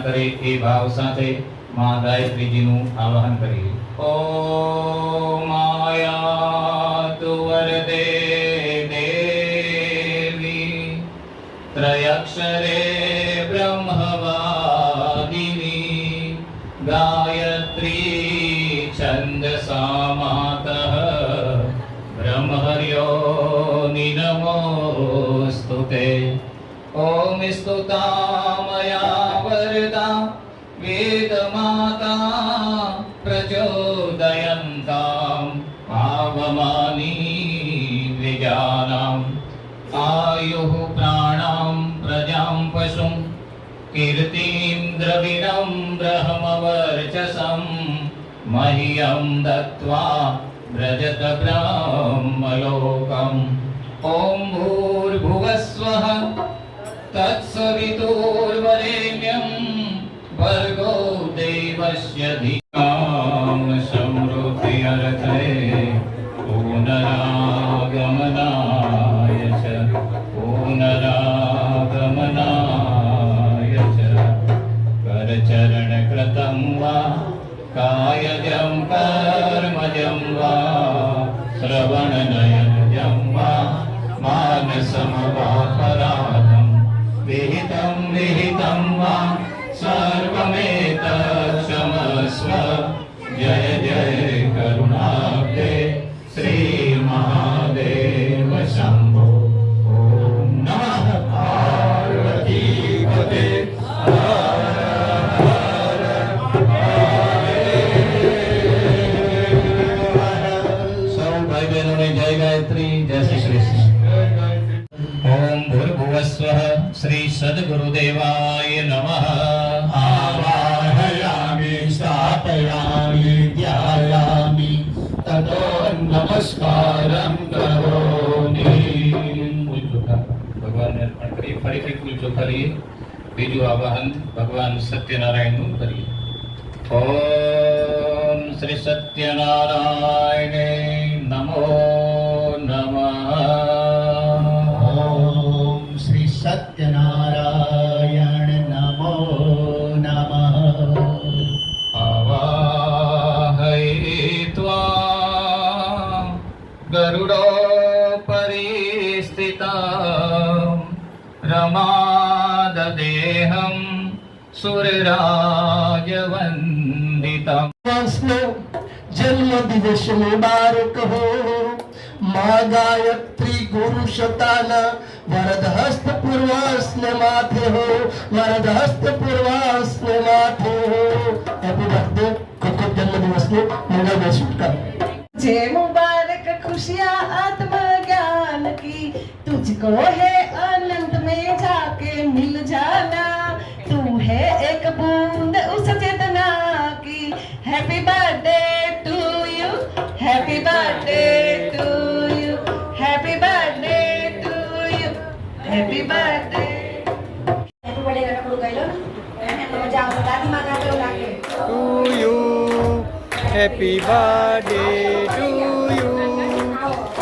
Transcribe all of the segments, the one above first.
કરે એ ભાવ સાથે મા ગાયત્રીજીનું આવાહન કરીએ. ઓ માયા વરદે દેવી ત્રયક્ષરે आयुः प्राणां प्रजां पशुं कीर्तिं द्रविणं ब्रह्मवर्चसं मह्यं दत्त्वा व्रजत ब्रह्मलोकम् ॐ भूर्भुवस्वः નમસ્કારમ કરોની ફૂલ ચોખા ભગવાનને અર્પણ કરીએ. ફરીથી ફૂલ ચોખા બીજું આવાહન ભગવાન સત્યનારાયણનું કરીએ. ઓમ શ્રી સત્યનારાયણ गरुडोपरिस्थिता रमाददेहं सुरराजवन्दितम् નો જન્મ દિવસ મુબારક હો મા ગાયત્રી ગુરુ શતાના વરદ હસ્ત પૂર્વાસને માથે હો વરદ હસ્ત પૂર્વાસને માથે હો હેપી બર્થડે ખૂબ ખૂબ જન્મ દિવસની મંગળમય શુભકામના जय मुबारक खुशियाँ आत्मज्ञान की। तुझको है अनंत में जाके मिल जाना। तू है एक बूंद उस चेतना की। Happy birthday to you happy birthday to you happy birthday to you happy birthday Happy birthday to you.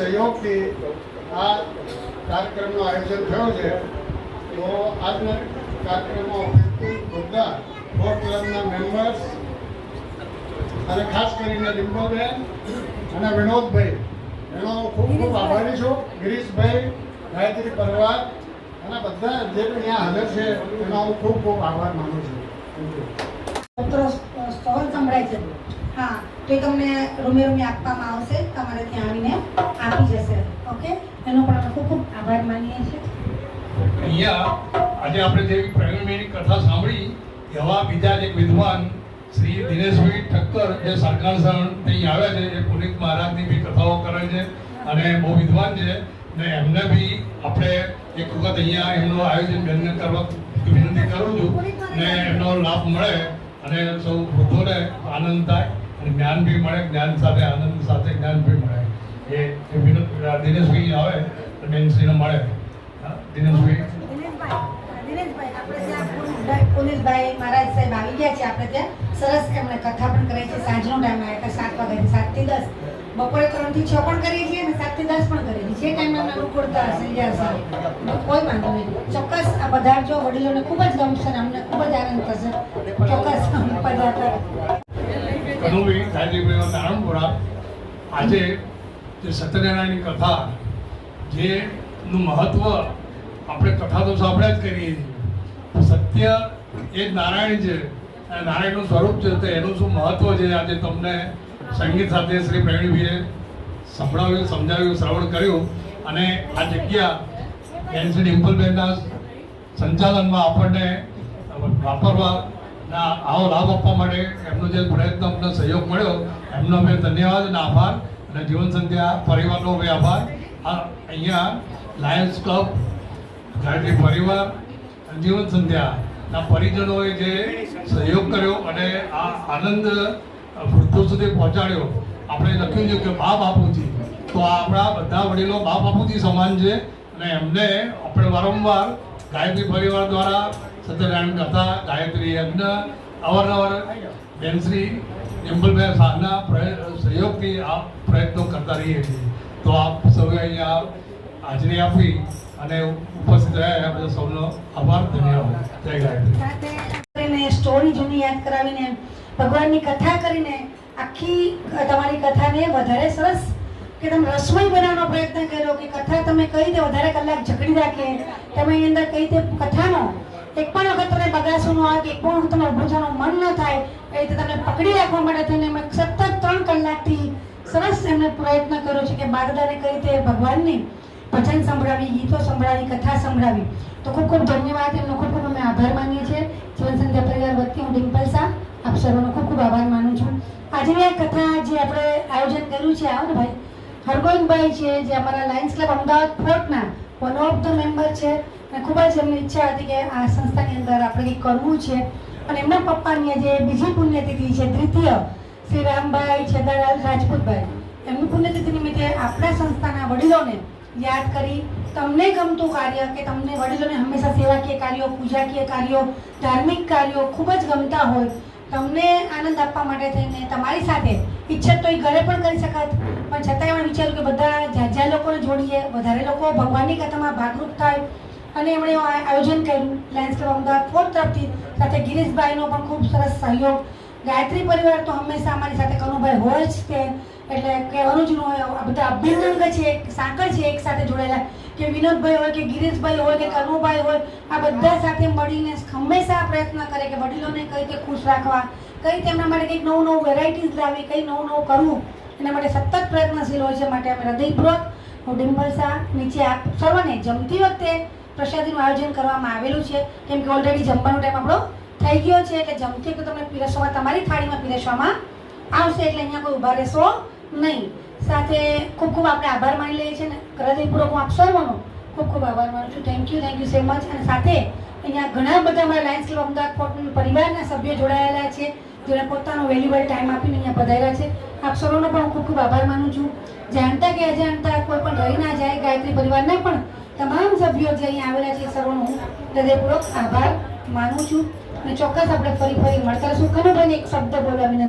સહયોગથી આ કાર્યક્રમનું આયોજન થયો છે, તો આજના કાર્યક્રમમાં બધા બોર્ડ ક્લબના મેમ્બર્સ અને ખાસ કરીને ડિમ્પલબેન અને વિનોદભાઈ એનો હું ખૂબ ખૂબ આભારી છું ગિરીશભાઈ, ગાયત્રી પરિવાર અને બધા જે પણ અહીંયા હાજર છે, એનો હું ખૂબ ખૂબ આભાર માનું છું થેન્ક you. પત્રો સ્ટોલ સંભળાય છે હા તો તમને રૂમે રૂમે આપવામાં આવશે. તમારે ત્યાં આવીને આપી જશે. ઓકે એનો પણ ખૂબ ખૂબ આભાર માનીએ છીએ. અહીંયા આજે આપણે જે પ્રવીણભાઈની કથા સાંભળી એવા બીજા એક વિદ્વાન શ્રી દિનેશભાઈ ઠક્કર, જે સરકાર અહીં આવ્યા છે, એ પુનિત મહારાજની બી કથાઓ કરે છે અને બહુ વિદ્વાન છે. ને એમને બી આપણે એક વખત અહીંયા એમનું આયોજન બેનને કરવા વિનંતી કરું છું. ને એમનો લાભ મળે અને સૌ વૃદ્ધોને આનંદ થાય. અને જ્ઞાન બી મળે, જ્ઞાન સાથે આનંદ સાથે જ્ઞાન બી મળે. એ વિનંતી દિનેશભાઈ આવે, તો બેનશ્રીને મળે. દિનેશભાઈ. આપણે ત્યાં આવી સરસ એમણે કથા પણ કરે છે, સાંજનો ટાઈમ આવ્યા હતા સાત વાગ્યાથી દસ. બપોરે ત્રણ છ પણ કરીએ છીએ અને સાત દસ પણ કરીએ જે ટાઈમ એમને અનુકૂળતા કોઈ વાંધો નહીં. ચોક્કસ આ પધારજો વડીલોને ખૂબ જ ગમશે અને અમને ખૂબ જ આનંદ થશે. ચોક્કસ કનુભાઈ ગાયત્રીભાઈ નારણપુરા આજે જે સત્યનારાયણની કથા, જેનું મહત્વ આપણે કથા તો સાંભળ્યા જ કરીએ છીએ. સત્ય એ જ નારાયણ છે. અને નારાયણનું સ્વરૂપ છે તો એનું શું મહત્વ છે? આજે તમને સંગીત સાથે શ્રી પ્રવીણભાઈએ સંભળાવ્યું, સમજાવ્યું, શ્રવણ કર્યું. અને આ જગ્યા એનસી ડિમ્પલબેનના સંચાલનમાં આપણને વાપરવાના આવો લાભ આપવા માટે એમનો જે પ્રયત્ન અમને સહયોગ મળ્યો, એમનો અમે ધન્યવાદ અને આભાર અને જીવન સંધ્યા પરિવારનો અમે આભાર. અહીંયા લાયન્સ ક્લબ ગાયત્રી પરિવાર જીવન સંધ્યાના પરિજનોએ જે સહયોગ કર્યો અને આ આનંદ વૃદ્ધો સુધી પહોંચાડ્યો. આપણે લખ્યું છે કે બા બાપુજી તો આપણા બધા વડીલો બા બાપુજી સમાન છે અને એમને આપણે વારંવાર ગાયત્રી પરિવાર દ્વારા સત્યનારાયણ કથા, ગાયત્રી યજ્ઞ, અવારનવાર બેનશ્રી ડિમ્પલભાઈ શાહના સહયોગથી આ પ્રયત્નો કરતા રહીએ છીએ. તો આપ સૌએ અહીંયા હાજરી આપી અને ઉપસ્થિત રહ્યા એ બધા સૌનો આભાર, ધન્યવાદ. જય ગાયત્રી. સ્ટોરી જૂની યાદ કરાવીને ભગવાનની કથા કરીને આખી તમારી કથાને વધારે સરસ કે તમે રસોઈ બનાવવાનો પ્રયત્ન કર્યો કે કથા તમે કઈ રીતે વધારે કલાક જકડી રાખે, તમે એની અંદર કઈ રીતે કથાનો, એક પણ વખત તમને બગાસો ન આવે કે એક પણ તમે ઊભું થવાનું મન ન થાય, એ રીતે તમને પકડી રાખવા માટે થઈને મેં સતત ત્રણ કલાકથી સરસ એમને પ્રયત્ન કર્યો છે કે બાગદાને કઈ રીતે ભગવાનની ભજન સંભળાવી, ગીતો સંભળાવી, કથા સંભળાવી. તો ખૂબ ખૂબ ધન્યવાદ, એમનો ખૂબ ખૂબ અમે આભાર માનીએ છીએ. જીવન સંધ્યા પરિવાર વતી હું ડિમ્પલ શાહ, આપ સર્વનો ખૂબ ખૂબ આભાર માનું છું. આજની આ કથા જે આપણે આયોજન કર્યું છે, આવો ને ભાઈ? હરગોવિંદભાઈ છે, જે અમારા લાયન્સ ક્લબ અમદાવાદ ફોર્ટના વન ઓફ ધ મેમ્બર છે. અને ખૂબ જ એમની ઈચ્છા હતી કે આ સંસ્થાની અંદર આપણે કંઈક કરવું છે. અને એમના પપ્પાની જે બીજી પુણ્યતિથિ છે, દ્વિતીય. શ્રી રામભાઈ છેદાલાલ રાજપૂતભાઈ. એમની પુણ્યતિથિ નિમિત્તે આપણા સંસ્થાના વડીલોને યાદ કરી તમને ગમતું કાર્ય કે તમને વડીલોને હંમેશા સેવાકીય કાર્યો, પૂજાકીય કાર્યો, ધાર્મિક કાર્યો ખૂબ જ ગમતા હોય, તમને આનંદ આપવા માટે થઈને તમારી સાથે ઈચ્છા તો એ ઘરે પણ કરી શકત. પણ છતાંય એમણે વિચાર્યું કે બધા જ્યાં લોકોને જોડીએ, વધારે લોકો ભગવાનની કથામાં ભાગરૂપ થાય. અને એમણે આયોજન કર્યું લાયન્સ ક્લબ અમદાવાદ ફોર્ટ તરફથી. સાથે ગિરીશભાઈનો પણ ખૂબ સરસ સહયોગ. ગાયત્રી પરિવાર તો હંમેશા અમારી સાથે કનુભાઈ હોય જ તે એટલે કહેવાનું જ ન હોય, આ બધા અભિન્ન છે, એક સાંકળ છે, એક સાથે જોડાયેલા. કે વિનોદભાઈ હોય, કે ગિરીશભાઈ હોય, કે કનુભાઈ હોય, આ બધા સાથે મળીને હંમેશા પ્રયત્ન કરે કે વડીલોને કઈ રીતે ખુશ રાખવા. કઈ તેમના માટે કંઈક નવું નવું વેરાયટીઝ લાવી, કંઈ નવું નવું કરવું. એના માટે સતત પ્રયત્નશીલ હોય છે, માટે અમે હૃદયપૂર્વક હું ડિમ્પલ શાહ નીચે આપ સર્વને જમતી વખતે પ્રસાદીનું આયોજન કરવામાં આવેલું છે. કેમ કે ઓલરેડી જમવાનો ટાઈમ આપણો થઈ ગયો છે, એટલે જમતી વખતે તમને પીરસવામાં, તમારી થાળીમાં પીરસવામાં આવશે, એટલે અહીંયા કોઈ ઊભા રહેશો નહીં. સાથે ખૂબ ખૂબ આપણે આભાર માની લઈએ છીએ ને હૃદયપૂર્વક હું આપ સર્વનો ખૂબ ખૂબ આભાર માનું છું. Thank you thank you so much અને સાથે અહીંયા ઘણા બધા અમારા લાયન્સ ક્લબ અમદાવાદ પરિવારના સભ્યો જોડાયેલા છે. જેણે પોતાનો વેલ્યુએબલ ટાઈમ આપીને અહીંયા પધાર્યા છે. આપ સૌનો પણ હું ખૂબ ખૂબ આભાર માનું છું. જાણતા કે અજાણતા કોઈ પણ રહી ના જાય, ગાયત્રી પરિવારના પણ તમામ સભ્યો જે અહીંયા આવેલા છે સૌનો હું હૃદયપૂર્વક આભાર માનું છું. અને ચોક્કસ આપણે ફરી ફરી મળતા રહીશું. ખરું એક શબ્દ બોલવા વિનંતી.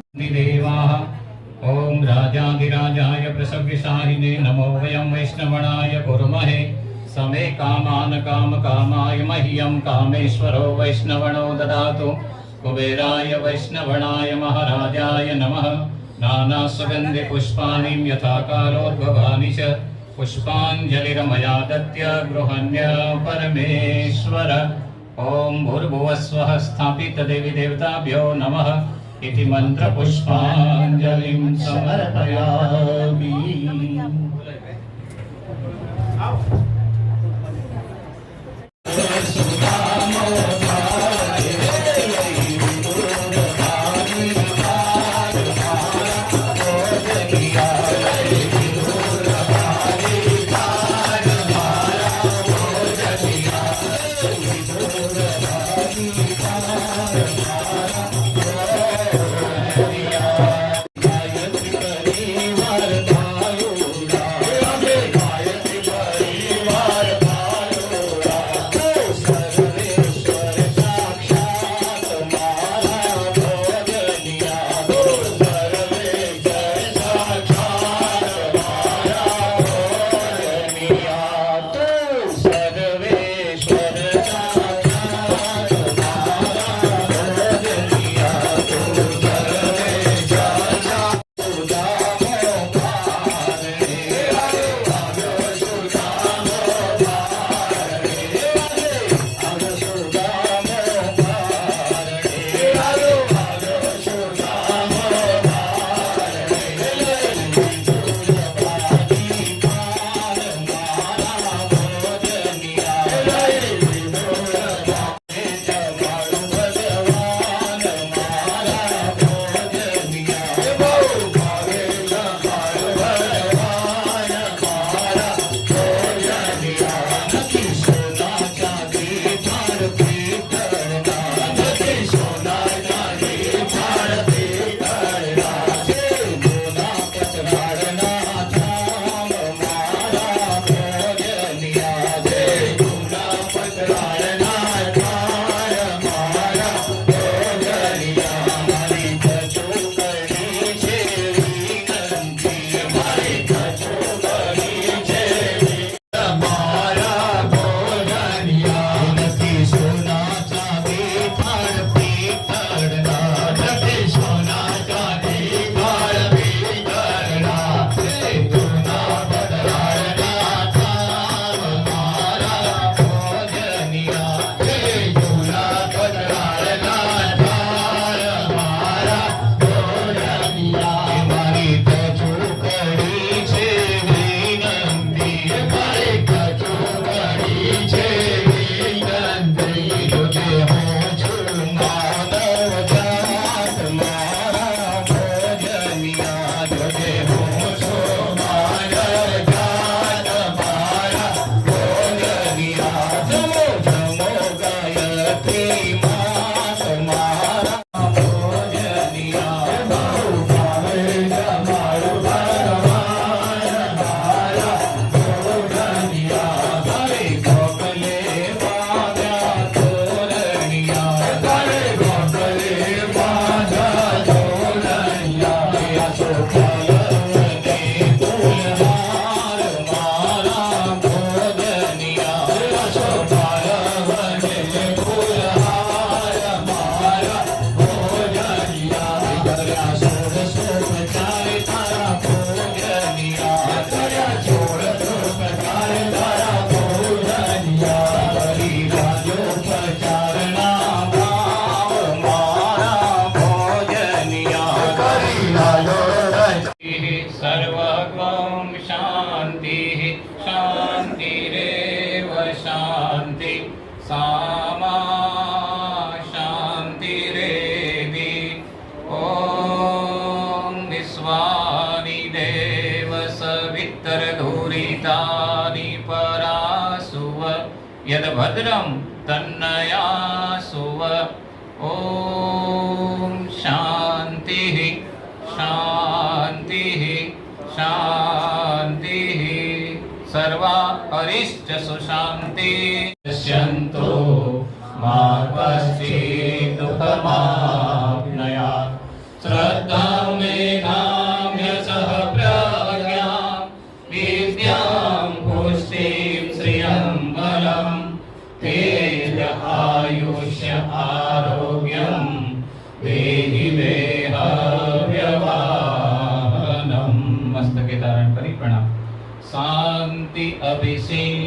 ઓમ રાજાધિરાજાય પ્રસવ્યસારિને નમો વયમ વૈષ્ણવણાય ગુરુમહે. સમે કામાન કામ કામાય મહ્યમ કામેશ્વરો વૈષ્ણવણો દદાતુ. कुबेराय वैष्णवणाय महाराजाय नमः नानासुगन्धिपुष्पाणि यथा कालोद्भवानि च पुष्पाञ्जलिरमया दत्य गृहण्य परमेश्वर ॐ भूर्भुवस्वः स्थापितदेवी देवताभ्यो नमः इति मन्त्रपुष्पाञ्जलिं समर्पयामि ಸರ್ವಾ सुशान्ति पश्यन्तो मा कश्चित् दुःखमाप्नुयात् श्रद्धां मेधाम्य सह प्रज्ञां विद्यां पुष्टिं श्रियं बलं तेज आयुष्य आरोग्यं देहि देहव्यवाहनं मस्तके धारण કરી પ્રણામ શાંતિ અભિસિંચનમ